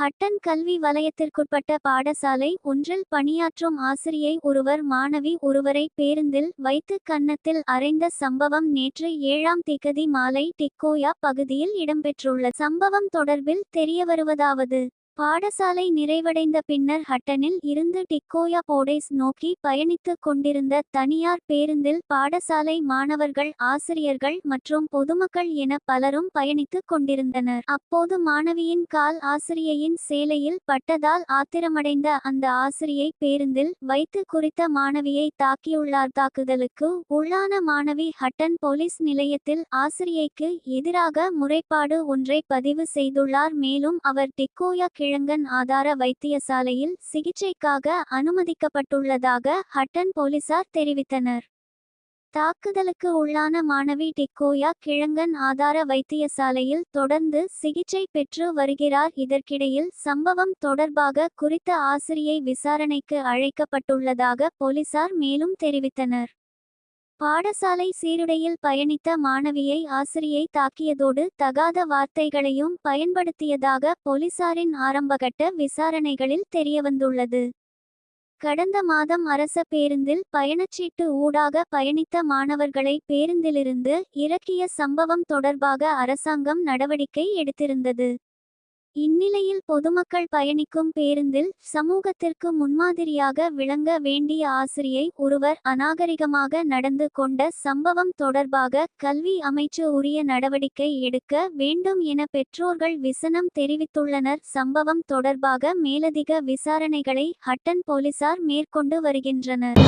ஹட்டன் கல்வி வலயத்திற்குட்பட்ட பாடசாலை ஒன்றில் பணியாற்றும் ஆசிரியை ஒருவர் மாணவி ஒருவரை பேருந்தில் வைத்து கன்னத்தில் அறைந்த சம்பவம் நேற்று ஏழாம் திகதி மாலை டிக்கோயா பகுதியில் இடம்பெற்றுள்ள சம்பவம் தொடர்பில் தெரியவருவதாவது. பாடசாலை நிறைவடைந்த பின்னர் ஹட்டனில் இருந்து டிக்கோயா போடேஸ் நோக்கி பயணித்துக் கொண்டிருந்த தனியார் பேருந்தில் பாடசாலை மாணவர்கள் ஆசிரியர்கள் மற்றும் பொதுமக்கள் என பலரும் பயணித்துக் கொண்டிருந்தனர். அப்போது மாணவியின் கால் ஆசிரியையின் சேலையில் பட்டதால் ஆத்திரமடைந்த அந்த ஆசிரியை பேருந்தில் வைத்து குறித்த மாணவியை தாக்கியுள்ளார். தாக்குதலுக்கு உள்ளான மாணவி ஹட்டன் போலீஸ் நிலையத்தில் ஆசிரியைக்கு எதிராக முறைப்பாடு ஒன்றை பதிவு செய்துள்ளார். மேலும் அவர் டிக்கோயா கிழங்கன் ஆதார வைத்தியசாலையில் சிகிச்சைக்காக அனுமதிக்கப்பட்டுள்ளதாக ஹட்டன் போலீசார் தெரிவித்தனர். தாக்குதலுக்கு உள்ளான மாணவி டிக்கோயா கிழங்கன் ஆதார வைத்தியசாலையில் தொடர்ந்து சிகிச்சை பெற்று வருகிறார். இதற்கிடையில் சம்பவம் தொடர்பாக குறித்த ஆசிரியை விசாரணைக்கு அழைக்கப்பட்டுள்ளதாக போலீசார் மேலும் தெரிவித்தனர். பாடசாலை சீருடையில் பயணித்த மாணவியை ஆசிரியை தாக்கியதோடு தகாத வார்த்தைகளையும் பயன்படுத்தியதாக போலீசாரின் ஆரம்பகட்ட விசாரணைகளில் தெரியவந்துள்ளது. கடந்த மாதம் அரச பேருந்தில் பயணச்சீட்டு ஊடாக பயணித்த மாணவர்களை பேருந்திலிருந்து இறக்கிய சம்பவம் தொடர்பாக அரசாங்கம் நடவடிக்கை எடுத்திருந்தது. இந்நிலையில் பொதுமக்கள் பயணிக்கும் பேருந்தில் சமூகத்திற்கு முன்மாதிரியாக விளங்க வேண்டிய ஆசிரியை ஒருவர் அநாகரிகமாக நடந்து கொண்ட சம்பவம் தொடர்பாக கல்வி அமைச்சு உரிய நடவடிக்கை எடுக்க வேண்டும் என பெற்றோர்கள் விசனம் தெரிவித்துள்ளனர். சம்பவம் தொடர்பாக மேலதிக விசாரணைகளை ஹட்டன் போலீசார் மேற்கொண்டு வருகின்றனர்.